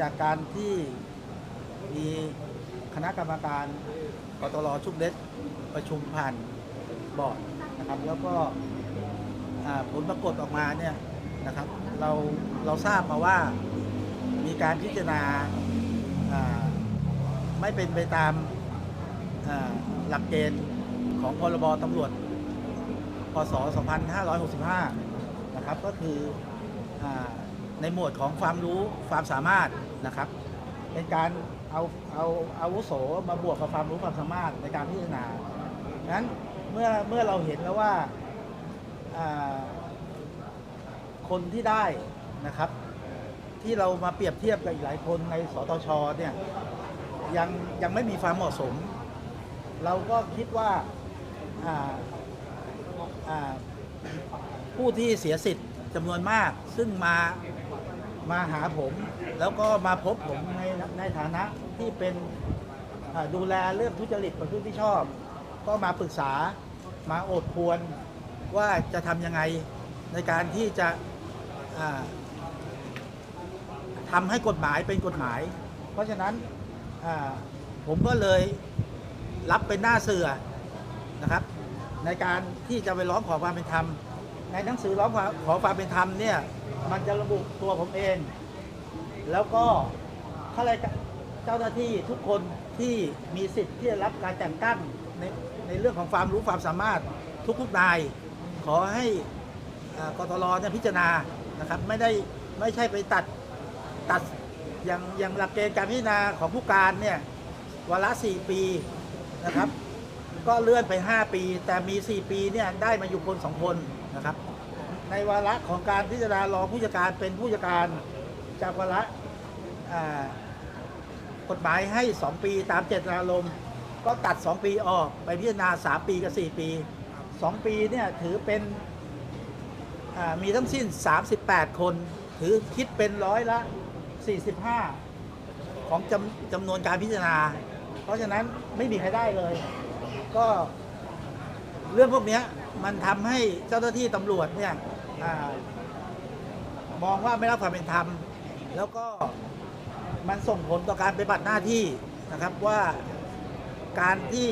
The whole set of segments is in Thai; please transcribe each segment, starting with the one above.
จากการที่มีคณะกรรมการกตรชุดเล็กประชุมผ่านบอร์ดนะครับ แล้วก็ผลปรากฏออกมาเนี่ยนะครับ เราเราทราบมาว่ามีการพิจารณาไม่เป็นไปตามหลักเกณฑ์ของพรบตำรวจ พศ 2565 นะครับ ก็คืออ ในหมวดของความรู้ความสามารถนะครับ เป็นการเอาเอาอาวุโสมาบวกกับความรู้ความสามารถในการพิจารณางั้นเมื่อเมื่อเราเห็นแล้วว่าคนที่ได้นะครับ ที่เรามาเปรียบเทียบกับอีกหลายคนในสตชเนี่ยยังยังไม่มีความเหมาะสม เราก็คิดว่าผู้ที่เสียสิทธิ์จำนวนมาก ซึ่งมา มาหาผม แล้วก็มาพบผมในในฐานะที่เป็นดูแลเรื่องทุจริตประพฤติที่ชอบ ก็มาปรึกษามาโอดควรว่าจะทำยังไงในการที่จะทำให้กฎหมายเป็นกฎหมาย เพราะฉะนั้นผมก็เลยรับเป็นหน้าเสือนะครับ ในการที่จะไปร้องขอความเป็นธรรม ในหนังสือร้องขอความเป็นธรรมเนี่ย มันจะระบุตัวผมเอง แล้วก็ข้าราชการเจ้าหน้าที่ทุกคนที่มีสิทธิ์ที่จะรับการแต่งตั้งในในเรื่องของความรู้ความสามารถทุกๆนาย ขอให้กตรเนี่ยพิจารณานะครับไม่ได้ไม่ใช่ไปตัดตัดอย่างอย่างหลักเกณฑ์การพิจารณาของผู้การเนี่ยวาระสี่ปีนะครับ ก็เลื่อนไป 5 ปี แต่มี 4 ปีเนี่ยได้มาอยู่คนสองคนนะครับ ในวาระของการพิจารณารองผู้จัดการเป็นผู้จัดการจากวาระกฎหมายให้ 2 ปีตามเจตนารมณ์ก็ตัด 2 ปีออกไปพิจารณา 3 ปีกับ 4 ปี 2 ปีเนี่ยถือเป็นมีทั้งสิ้น 38 คน ถือคิดเป็นร้อยละ 45 ของจำจำนวนการพิจารณา เพราะฉะนั้นไม่มีใครได้เลย ก็เรื่องพวกนี้มันทำให้เจ้าหน้าที่ตำรวจเนี่ย อามองว่าไม่รับความเป็นธรรม แล้วก็มันส่งผลต่อการปฏิบัติหน้าที่นะครับว่าการที่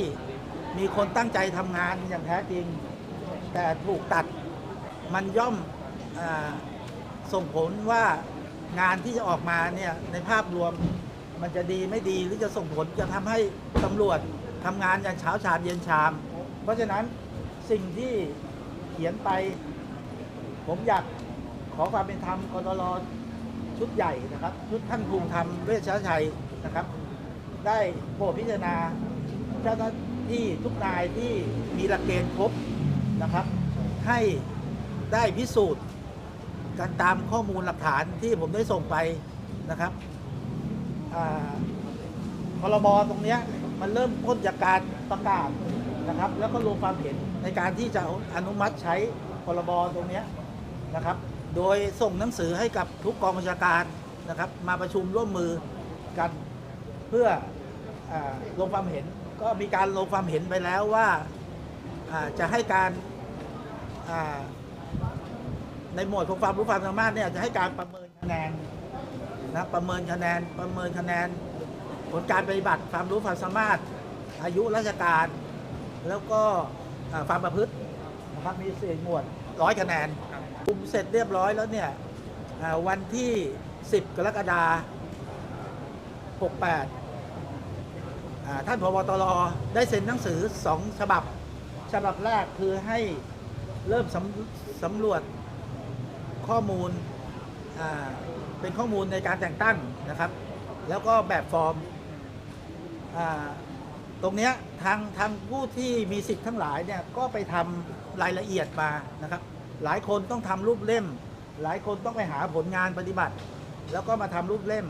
มีคนตั้งใจทำงานอย่างแท้จริง แต่ถูกตัดมันย่อมอส่งผลว่างานที่จะออกมาเนี่ยในภาพรวมมันจะดีไม่ดีหรือจะส่งผลจะทำให้ตำรวจทำงานอย่างเช้าชามเย็นชาม เพราะฉะนั้นสิ่งที่เขียนไป ผมอยากขอความเป็นธรรมกตรชุดใหญ่นะครับชุดท่านภูมิธรรมเวชชชัยนะครับ ได้โปรดพิจารณาเจ้าหน้าที่ทุกนายที่มีหลักเกณฑ์ครบนะครับ ให้ได้พิสูจน์กันตามข้อมูลหลักฐานที่ผมได้ส่งไปนะครับพรบตรงนี้มันเริ่มพ้นจากการประกาศนะครับ แล้วก็ลงความเห็นในการที่จะอนุมัติใช้พรบตรงนี้ นะครับ โดยส่งหนังสือให้กับทุกกองบัญชาการนะครับ มาประชุมร่วมมือกันเพื่ออลงความเห็น ก็มีการลงความเห็นไปแล้วว่าจะให้การในหมวดของความรู้ความสามารถเนี่ยจะให้การประเมินคะแนนนะประเมินคะแนนประเมินคะแนน ผลการปฏิบัติความรู้ความสามารถ อายุราชการ แล้วก็ความประพฤตินะครับมีสี่หมวดร้อยคะแนน คุมเสร็จเรียบร้อยแล้วเนี่ยวันที่ 10 กรกฎาคม68 ท่านพบตรได้เซ็นหนังสือสองฉบับ ฉบับแรกคือให้เริ่มสำสำรวจข้อมูลเป็นข้อมูลในการแต่งตั้งนะครับ แล้วก็แบบฟอร์มตรงนี้ทางทางผู้ที่มีสิทธิ์ทั้งหลายเนี่ยก็ไปทำรายละเอียดมานะครับ หลายคนต้องทำรูปเล่ม หลายคนต้องไปหาผลงานปฏิบัติ แล้วก็มาทำรูปเล่ม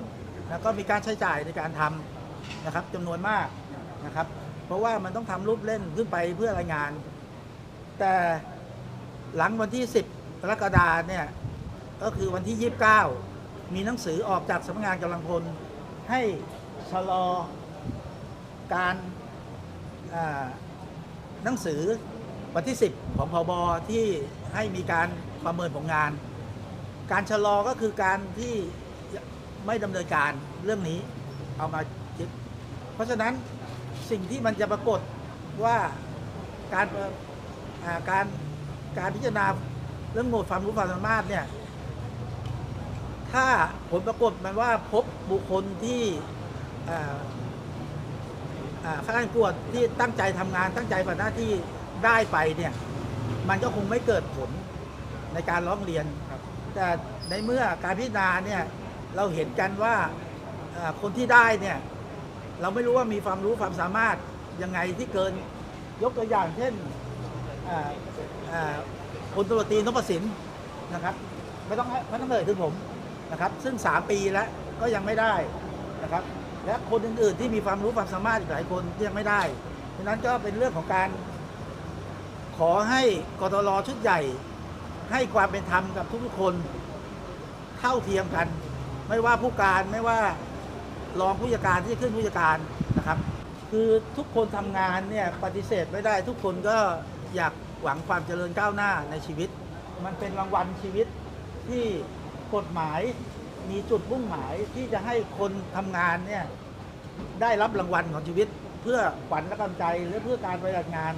แล้วก็มีการใช้จ่ายในการทำนะครับจำนวนมากนะครับ เพราะว่ามันต้องทำรูปเล่มขึ้นไปเพื่อรายงาน แต่หลังวันที่ 10กรกฎาเนี่ยก็คือวันที่ 29 มีหนังสือออกจากสำนักงานกำลังพลให้ชะลอการหนังสือวันที่ 10 ของพบที่ ให้มีการประเมินผลงาน การชะลอก็คือการที่ไม่ดำเนินการเรื่องนี้เอามาคิดเพราะฉะนั้นสิ่งที่มันจะปรากฏว่าการการการพิจารณาเรื่องโหมดความรู้ความสามารถเนี่ยถ้าผลปรากฏมันว่าพบบุคคลที่ข้าราชการวจที่ตั้งใจทำงานตั้งใจปฏิบัติหน้าที่ได้ไปเนี่ย มันก็คงไม่เกิดผลในการร้องเรียนแต่ในเมื่อการพิจารณาเนี่ยเราเห็นกันว่าเอ่อคนที่ได้เนี่ยเราไม่รู้ว่ามีความรู้ความสามารถยังไงที่เกินยกตัวอย่างเช่นอ่าอ่าพลตำรวจตรีนพสินนะครับไม่ต้องให้ไม่ต้องเอ่ยถึงผมนะครับ ซึ่ง 3 ปีแล้วก็ยังไม่ได้นะครับ และคนอื่นๆที่มีความรู้ความสามารถอีกหลายคนที่ยังไม่ได้ฉะนั้นก็เป็นเรื่องของการ ขอให้กตลชุดใหญ่ ให้ความเป็นธรรมกับทุกๆคนเท่าเทียมกัน ไม่ว่าผู้การไม่ว่ารองผู้จัดการที่จะขึ้นผู้จัดการนะครับ คือทุกคนทำงานเนี่ยปฏิเสธไม่ได้ ทุกคนก็อยากหวังความเจริญก้าวหน้าในชีวิต มันเป็นรางวัลชีวิตที่กฎหมายมีจุดมุ่งหมายที่จะให้คนทำงานเนี่ยได้รับรางวัลของชีวิต เพื่อขวัญและกำลังใจหรือเพื่อการปฏิบัติงาน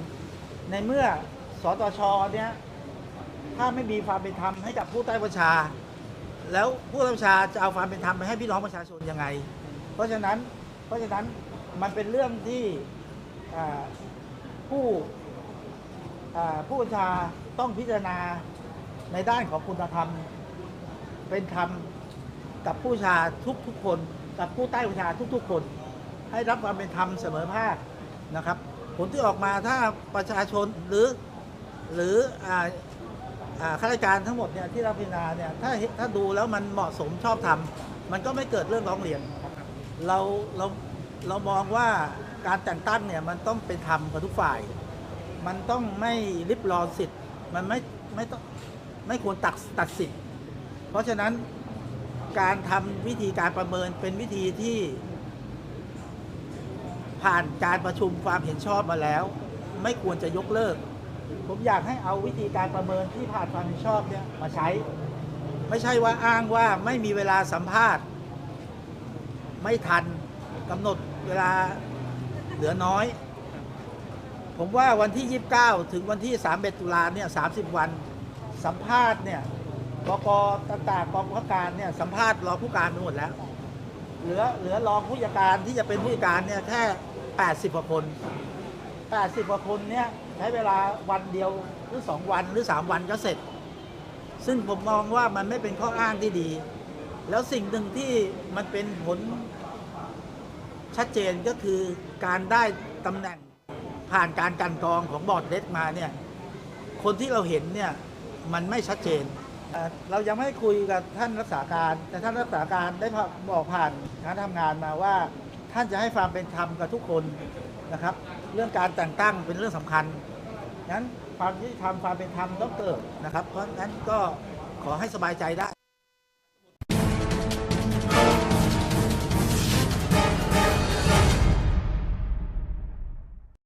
ในเมื่อสตชเนี่ยถ้าไม่มีความเป็นธรรมให้กับผู้ใต้บัญชา แล้วผู้ใต้บัญชาจะเอาความเป็นธรรมไปให้พี่น้องประชาชนยังไง เพราะฉะนั้นเพราะฉะนั้นมันเป็นเรื่องที่ผู้ผู้บัญชาต้องพิจารณาในด้านของคุณธรรม เป็นธรรมกับผู้บัญชาทุกทุกๆคน กับผู้ใต้บัญชาทุก ๆ คน ให้รับความเป็นธรรมเสมอภาคนะครับ ผลที่ออกมาถ้าประชาชนหรือหรือข้าราชการทั้งหมดเนี่ยที่เราพิจารณาเนี่ยถ้าถ้าดูแล้วมันเหมาะสมชอบธรรมมันก็ไม่เกิดเรื่องร้องเรียนเราเราเรามองว่าการแต่งตั้งเนี่ยมันต้องเป็นธรรมกับทุกฝ่าย มันต้องไม่ริบรอนสิทธิ์ มันไม่ไม่ต้องไม่ควรตัดตัดสิทธิ์ เพราะฉะนั้นการทำวิธีการประเมินเป็นวิธีที่ ผ่านการประชุมความเห็นชอบมาแล้ว ไม่ควรจะยกเลิก ผมอยากให้เอาวิธีการประเมินที่ผ่านความเห็นชอบเนี่ยมาใช้ ไม่ใช่ว่าอ้างว่าไม่มีเวลาสัมภาษณ์ ไม่ทันกำหนดเวลาเหลือน้อย ผมว่าวันที่ 29 ถึงวันที่ 31 ตุลาเนี่ย30 วันสัมภาษณ์เนี่ยบกต่างๆกองบังคับการเนี่ยสัมภาษณ์รอผู้การไปหมดแล้ว เหลือเหลือรองผู้จัดการที่จะเป็นผู้จัดการเนี่ยแค่ 80กว่าคน 80กว่าคนเนี่ยใช้เวลาวันเดียวหรือ 2 วันหรือ 3 วันก็เสร็จ ซึ่งผมมองว่ามันไม่เป็นข้ออ้างที่ดี แล้วสิ่งหนึ่งที่มันเป็นผลชัดเจนก็คือการได้ตำแหน่งผ่านการกันกรองของบอร์ดเดสมาเนี่ยคนที่เราเห็นเนี่ยมันไม่ชัดเจน เอ่อเรายังไม่คุยกับท่านรักษาการ แต่ท่านรักษาการได้บอกผ่านการทำงานมาว่า ท่านจะให้ความเป็นธรรมกับทุกคนนะครับ เรื่องการแต่งตั้งเป็นเรื่องสำคัญนั้นความยุติธรรมความเป็นธรรมต้องเกิดนะครับ เพราะฉะนั้นก็ขอให้สบายใจได้